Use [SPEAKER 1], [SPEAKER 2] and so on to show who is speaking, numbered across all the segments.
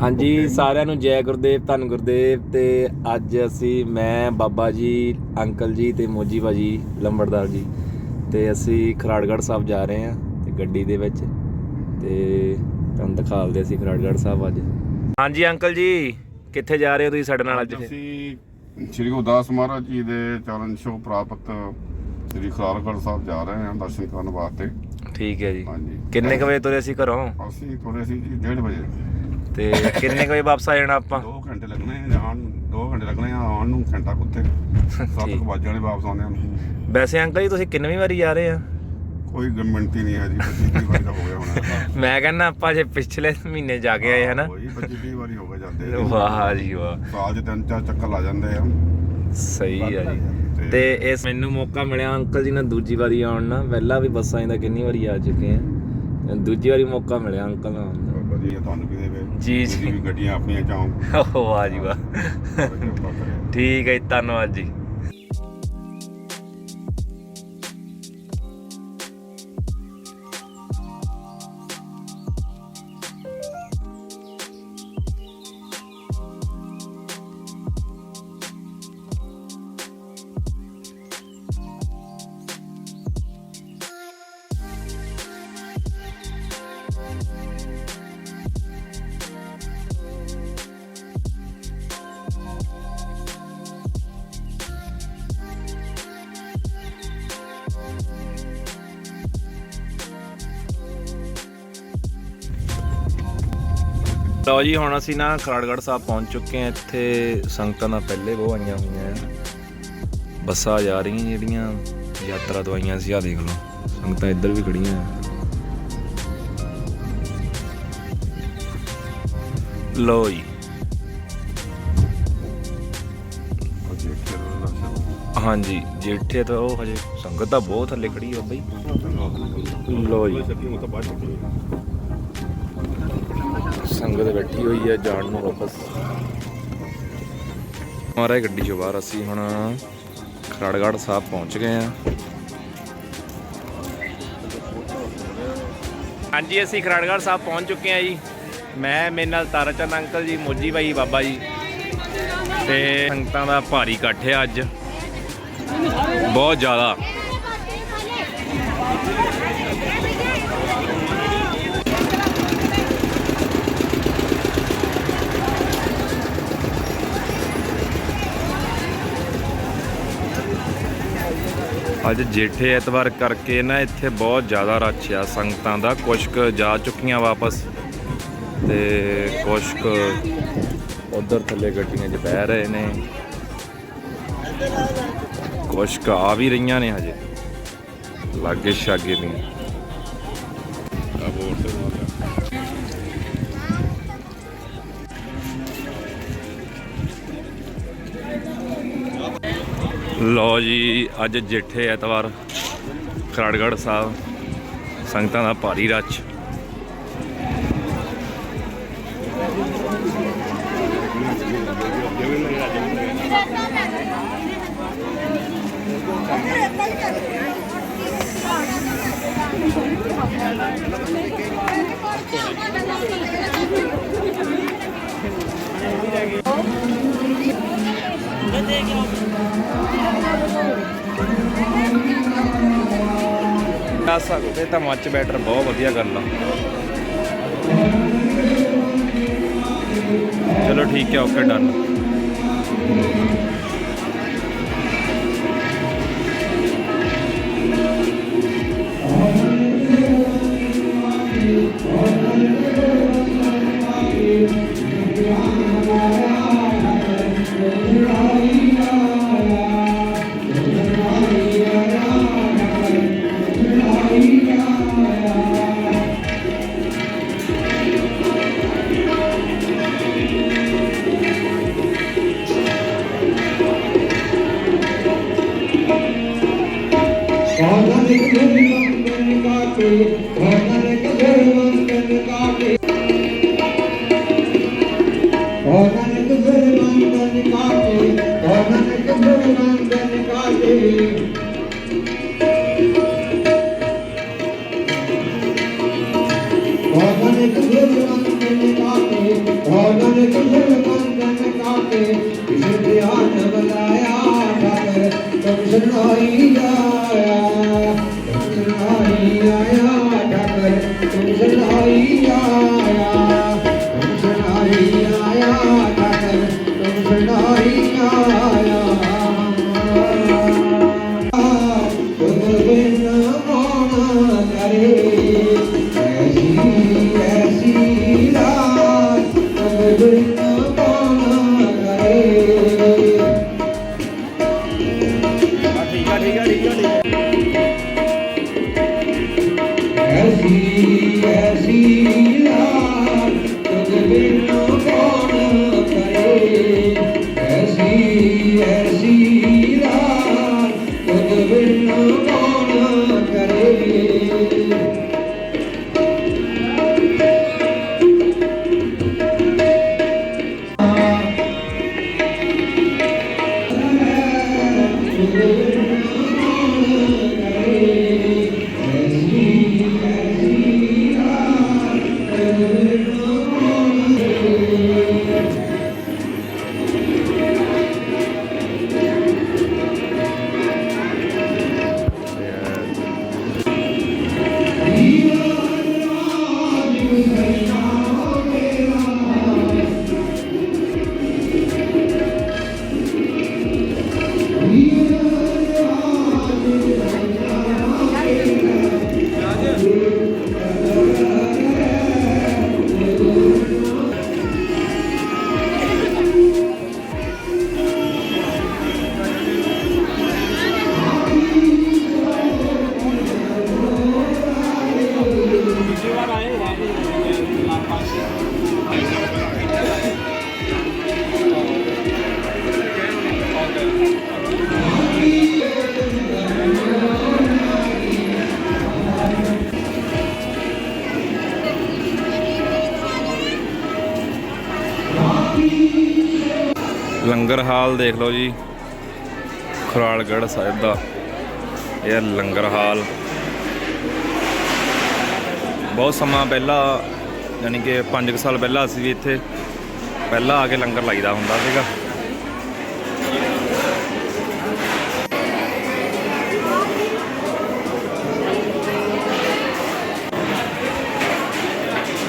[SPEAKER 1] ਹਾਂਜੀ ਸਾਰਿਆਂ ਨੂੰ ਜੈ ਗੁਰਦੇਵ ਧੰਨ ਗੁਰਦੇਵ ਤੇ ਅੱਜ ਅਸੀਂ ਮੈਂ ਬਾਬਾ ਜੀ ਅੰਕਲ ਜੀ ਤੇ ਮੋਜੀ ਭਾਜੀ ਲੰਬੜਦਾਰ ਜੀ ਤੇ ਅਸੀਂ ਖਰਾੜਗੜ੍ਹ ਸਾਹਿਬ ਜਾ ਰਹੇ ਹਾਂ ਤੇ ਗੱਡੀ ਦੇ ਵਿੱਚ ਤੇ ਤੁਹਾਨੂੰ ਦਿਖਾਲਦੇ ਅਸੀਂ ਖਰਾੜਗੜ੍ਹ ਸਾਹਿਬ ਅੱਜ। ਹਾਂਜੀ ਅੰਕਲ ਜੀ ਕਿੱਥੇ ਜਾ ਰਹੇ ਹੋ ਤੁਸੀਂ ਸਾਡੇ ਨਾਲ ਅੱਜ?
[SPEAKER 2] ਅਸੀਂ ਸ੍ਰੀ ਗੁਰਦਾਸ ਮਹਾਰਾਜ ਜੀ ਦੇ ਚਰਨ ਛੋਹ ਪ੍ਰਾਪਤ ਸ੍ਰੀ ਖਰਾਰਗੜ੍ਹ ਸਾਹਿਬ ਜਾ ਰਹੇ ਹਾਂ ਦਰਸ਼ਨ ਕਰਨ ਵਾਸਤੇ।
[SPEAKER 1] ਠੀਕ ਹੈ ਜੀ।
[SPEAKER 2] ਹਾਂਜੀ।
[SPEAKER 1] ਕਿੰਨੇ ਕੁ ਵਜੇ ਤੁਰੇ ਅਸੀਂ ਘਰੋਂ?
[SPEAKER 2] ਅਸੀਂ ਤੁਰੇ ਸੀ ਜੀ 1:30 ਵਜੇ।
[SPEAKER 1] ਤੇ ਕਿੰਨੇ ਕੁ ਵਜੇ ਵਾਪਸ ਆ ਜਾਣਾ ਆਪਾਂ?
[SPEAKER 2] 2 ਘੰਟੇ ਲੱਗਣੇ ਆ ਜਾਣ 2 ਘੰਟੇ ਲੱਗਣੇ ਆ ਆਉਣ ਨੂੰ ਘੰਟਾ ਕੁੱਤੇ 7
[SPEAKER 1] ਠੀਕ।
[SPEAKER 2] ਵਜੇ ਵਾਲੇ ਵਾਪਸ ਆਉਂਦੇ ਹਨ
[SPEAKER 1] ਵੈਸੇ ਅੰਕਲ ਜੀ ਤੁਸੀਂ ਕਿੰਨਵੀਂ ਵਾਰੀ ਜਾ ਰਹੇ ਆ?
[SPEAKER 2] ਕੋਈ ਗਰਮੈਂਟੀ ਨਹੀਂ ਹੈ ਜੀ 25 ਵਾਰੀ ਦਾ ਹੋ ਗਿਆ ਹੁਣ।
[SPEAKER 1] ਮੈਂ ਕਹਿੰਦਾ ਆਪਾਂ ਜੇ ਪਿਛਲੇ ਮਹੀਨੇ ਜਾ ਕੇ ਆਏ ਹਨਾ?
[SPEAKER 2] ਕੋਈ 25 ਵਾਰੀ ਹੋ ਗਏ ਜਾਂਦੇ ਆ।
[SPEAKER 1] ਵਾਹ ਜੀ ਵਾਹ।
[SPEAKER 2] ਸਾਲ 'ਚ ਤਿੰਨ ਚਾਰ ਚੱਕਰ ਲਾ ਜਾਂਦੇ ਆ।
[SPEAKER 1] ਸਹੀ ਆ ਜੀ। ਤੇ ਇਸ ਮੈਨੂੰ ਮੌਕਾ ਮਿਲਿਆ ਅੰਕਲ ਜੀ ਨਾਲ ਦੂਜੀ ਵਾਰੀ ਆਉਣ ਨਾਲ। ਪਹਿਲਾਂ ਵੀ ਬੱਸਾਂ ਤਾਂ ਕਿੰਨੀ ਵਾਰੀ ਆ ਚੁੱਕੇ ਆ। ਦੂਜੀ ਵਾਰੀ ਮੌਕਾ ਮਿਲਿਆ ਅੰਕਲ ਨਾਲ। ਆਉਣ ਦਾ
[SPEAKER 2] ਵਧੀਆ ਤੁਹਾਨੂੰ ਵੀ ਦੇਵੇ।
[SPEAKER 1] ਜੀ, ਜੀ।
[SPEAKER 2] ਤੁਸੀਂ ਵੀ ਗੱਡੀਆਂ ਆਪਣੀਆਂ ਚਾਹੋ
[SPEAKER 1] ਓਹ ਵਾਹ ਜੀ ਵਾਹ। ਠੀਕ ਹੈ ਜੀ, ਧੰਨਵਾਦ ਜੀ। ਲਓ ਜੀ, ਹੁਣ ਅਸੀਂ ਨਾ ਖਰਾੜਗੜ੍ਹ ਸਾਹਿਬ ਪਹੁੰਚ ਚੁੱਕੇ ਹਾਂ। ਇੱਥੇ ਸੰਗਤਾਂ ਦਾ ਪਹਿਲੇ ਬਹੁਤ ਆਈਆਂ ਹੋਈਆਂ ਆ। ਬੱਸਾਂ ਜਾ ਰਹੀਆਂ ਜਿਹੜੀਆਂ, ਯਾਤਰਾ ਤੋਂ ਆਈਆਂ ਸੀ ਆ ਦੇਖ ਲਓ, ਸੰਗਤਾਂ ਇੱਧਰ ਵੀ ਖੜੀਆਂ ਲਓ ਜੀ। ਹਾਂਜੀ, ਜੇਠੇ ਤਾਂ ਉਹ ਹਜੇ ਸੰਗਤ ਤਾਂ ਬਹੁਤ ਥੱਲੇ ਖੜੀ ਆ ਬਈ। ਲਓ ਜੀ। ਸੰਗਤ ਬੈਠੀ ਹੋਈ ਹੈ ਜਾਣ ਨੂੰ ਵਾਪਸ। ਮਾਰਾ ਗੱਡੀ ਚੋਂ ਬਾਹਰ ਅਸੀਂ ਹੁਣ ਖਰੜਗੜ੍ਹ ਸਾਹਿਬ ਪਹੁੰਚ ਗਏ ਆ ਹਾਂਜੀ, ਅਸੀਂ ਖਰੜਗੜ੍ਹ ਸਾਹਿਬ ਪਹੁੰਚ ਚੁੱਕੇ ਆ ਜੀ। ਮੈਂ, ਮੇਰੇ ਨਾਲ ਤਾਰਾਚੰਦ ਅੰਕਲ ਜੀ, ਮੋਜੀ ਭਾਈ ਬਾਬਾ ਜੀ। ਤੇ ਸੰਗਤਾਂ ਦਾ ਭਾਰੀ ਇਕੱਠ ਹੈ ਅੱਜ। ਬਹੁਤ ਜ਼ਿਆਦਾ। ਅੱਜ ਜੇਠੇ ਐਤਵਾਰ ਕਰਕੇ ਨਾ ਇੱਥੇ ਬਹੁਤ ਜ਼ਿਆਦਾ ਰੱਛ ਆ, ਸੰਗਤਾਂ ਦਾ। ਕੁਛ ਕੁ ਜਾ ਚੁੱਕੀਆਂ ਵਾਪਸ ਤੇ ਕੁਛ ਕੁ ਉਧਰ ਥੱਲੇ ਗੱਡੀਆਂ 'ਚ ਬਹਿ ਰਹੇ ਨੇ। ਕੁਛ ਕੁ ਆ ਵੀ ਰਹੀਆਂ ਨੇ ਹਜੇ। ਲਾਗੇ ਛਾਗੇ ਦੀਆਂ ਲੋ ਜੀ ਅੱਜ ਜੇਠੇ ਐਤਵਾਰ ਖਰੜਗੜ੍ਹ ਸਾਹਿਬ ਸੰਗਤਾਂ ਦਾ ਭਾਰੀ ਰੱਛ ਆ ਸਕਦੇ ਤਾਂ ਮੱਚ ਬੈਟਰ ਬਹੁਤ ਵਧੀਆ ਗੱਲ ਆ। ਚਲੋ ਠੀਕ ਹੈ ਓਕੇ ਡਨ
[SPEAKER 3] बनाया आया Shri Shri
[SPEAKER 1] ਲੰਗਰ ਹਾਲ ਦੇਖ ਲਓ ਜੀ। ਖੁਰਾਲਗੜ੍ਹ ਸਾਹਿਬ ਦਾ। ਇਹ ਹੈ ਲੰਗਰ ਹਾਲ। ਬਹੁਤ ਸਮਾਂ ਪਹਿਲਾਂ, ਯਾਨੀ ਕਿ 5 ਸਾਲ ਪਹਿਲਾਂ ਅਸੀਂ ਵੀ ਇੱਥੇ ਪਹਿਲਾਂ ਆ ਕੇ ਲੰਗਰ ਲਾਈਦਾ ਹੁੰਦਾ ਸੀਗਾ।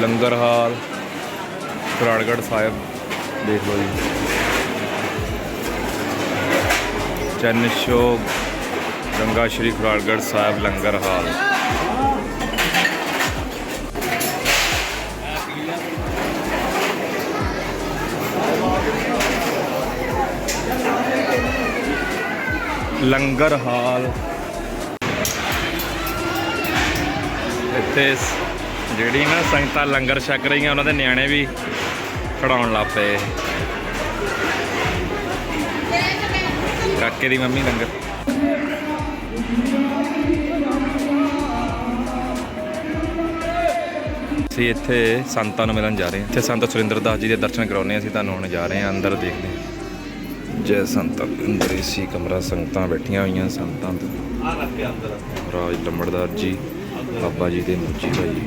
[SPEAKER 1] ਲੰਗਰ ਹਾਲ ਖੁਰਾਲਗੜ੍ਹ ਸਾਹਿਬ, ਦੇਖ ਲਓ ਜੀ। ਚੰਨ ਸ਼ੋਭ ਗੰਗਾ ਸ਼੍ਰੀ ਖੁਰਾਲਗੜ੍ਹ ਸਾਹਿਬ, ਲੰਗਰ ਹਾਲ। ਲੰਗਰ ਹਾਲ। ਇੱਥੇ ਜਿਹੜੀ ਨਾ ਸੰਗਤਾਂ ਲੰਗਰ ਛਕ ਰਹੀਆਂ, ਉਹਨਾਂ ਦੇ ਨਿਆਣੇ ਵੀ ਖੜਾਉਣ ਲੱਗ ਕਾਕੇ ਦੀ ਮੰਮੀ ਲੰਗਰ। ਅਸੀਂ ਇੱਥੇ ਸੰਤਾਂ ਨੂੰ ਮਿਲਣ ਜਾ ਰਹੇ ਹਾਂ। ਇੱਥੇ ਸੰਤ ਸੁਰਿੰਦਰ ਦਾਸ ਜੀ ਦੇ ਦਰਸ਼ਨ ਕਰਾਉਣੇ ਅਸੀਂ ਤੁਹਾਨੂੰ ਹੁਣ ਜਾ ਰਹੇ ਹਾਂ, ਅੰਦਰ ਦੇਖਦੇ ਹਾਂ। ਜੈ ਸੰਤਾਂ, ਅੰਦਰ ਏਸੀ, ਕਮਰਾ, ਸੰਗਤਾਂ ਬੈਠੀਆਂ ਹੋਈਆਂ, ਸੰਤਾਂ ਤੇ।
[SPEAKER 4] ਆ ਰੱਖ ਕੇ ਅੰਦਰ
[SPEAKER 1] ਰਾਜ ਲੰਬੜਦਾਰ ਜੀ, ਬਾਬਾ ਜੀ ਦੇ ਮੁੱਜੀ ਭਾਈ।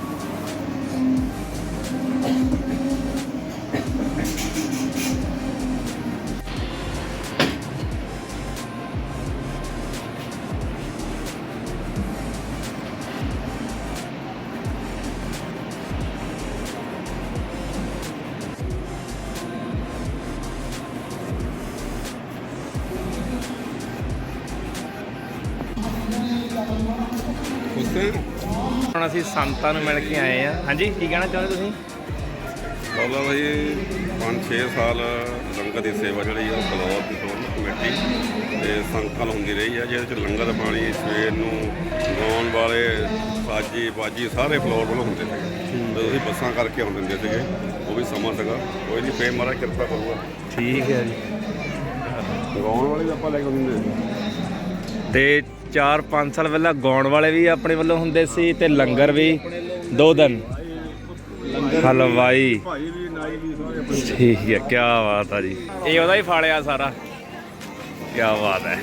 [SPEAKER 4] ਹੁਣ
[SPEAKER 1] ਅਸੀਂ ਸੰਤਾਂ ਨੂੰ ਮਿਲ ਕੇ ਆਏ ਆ। ਹਾਂਜੀ ਕੀ ਕਹਿਣਾ ਚਾਹੁੰਦੇ ਤੁਸੀਂ?
[SPEAKER 2] ਪਹਿਲਾਂ ਭਾਈ 5-6 ਸਾਲ ਲੰਗਰ ਦੀ ਸੇਵਾ ਜਿਹੜੀ ਆ ਬਲੌਰ ਦੀ ਟੋਲ ਕਮੇਟੀ ਤੇ ਸੰਕਲ ਹੁੰਦੀ ਰਹੀ ਆ ਜਿਹਦੇ ਚ ਲੰਗਰ ਪਾਣੀ ਸਵੇਰ ਨੂੰ ਗਾਉਣ ਵਾਲੇ ਸਾਜੀ ਬਾਜੀ ਸਾਰੇ ਫਲੋਰ ਵੱਲੋਂ ਹੁੰਦੇ ਸੀਗੇ। ਤੇ ਅਸੀਂ ਬੱਸਾਂ ਕਰਕੇ ਆਉਂਦੇ ਹੁੰਦੇ ਸੀਗੇ ਉਹ ਵੀ ਸਮਾਂ ਸੀਗਾ। ਕੋਈ ਨਹੀਂ ਫੇਰ ਮਹਾਰਾਜ ਕਿਰਪਾ ਕਰੂਗਾ।
[SPEAKER 1] ਠੀਕ ਹੈ ਜੀ।
[SPEAKER 2] ਗਾਉਣ ਵਾਲੇ ਵੀ ਆਪਾਂ ਲੈ ਕੇ ਹੁੰਦੇ
[SPEAKER 1] ਤੇ 4-5 ਸਾਲ ਪਹਿਲਾਂ ਗਾਉਣ ਵਾਲੇ ਵੀ ਆਪਣੇ ਵੱਲੋਂ ਹੁੰਦੇ ਸੀ ਤੇ ਲੰਗਰ ਵੀ ਦੋ ਦਿਨ। ਹਲਵਾਈ। ਠੀਕ ਹੈ ਕੀ ਬਾਤ ਆ ਜੀ। ਇਹ ਉਹਦਾ ਹੀ ਫਾਲਿਆ ਸਾਰਾ। ਕੀ ਬਾਤ ਹੈ।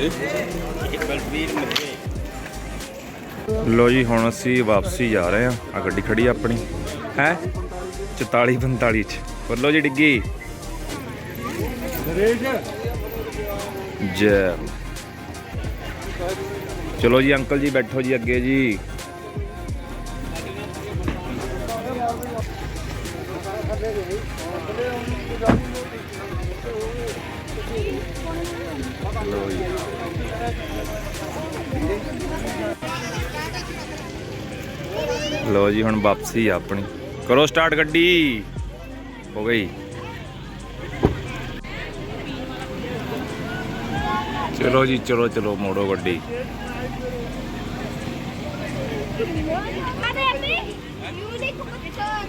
[SPEAKER 2] ਹਾਂਜੀ
[SPEAKER 1] ਲੋ ਜੀ, ਹੁਣ ਅਸੀਂ ਵਾਪਸੀ ਜਾ ਰਹੇ ਹਾਂ। ਆ ਗੱਡੀ ਖੜੀ ਆ ਆਪਣੀ। ਹੈ? 44 45 ਚ। ਬੱਲੋ ਜੀ, ਡਿੱਗੀ। ਜੈ। ਚਲੋ ਜੀ, ਅੰਕਲ ਜੀ ਬੈਠੋ ਜੀ ਅੱਗੇ ਜੀ। ਲੋ ਜੀ। ਲੋ ਜੀ, ਹੁਣ ਵਾਪਸੀ ਆ ਆਪਣੀ ਕਰੋ ਸਟਾਰਟ ਗੱਡੀ ਹੋ ਗਈ ਚਲੋ ਜੀ, ਚਲੋ ਚਲੋ, ਮੋੜੋ ਗੱਡੀ
[SPEAKER 5] Ada yang nih? Yuni competition.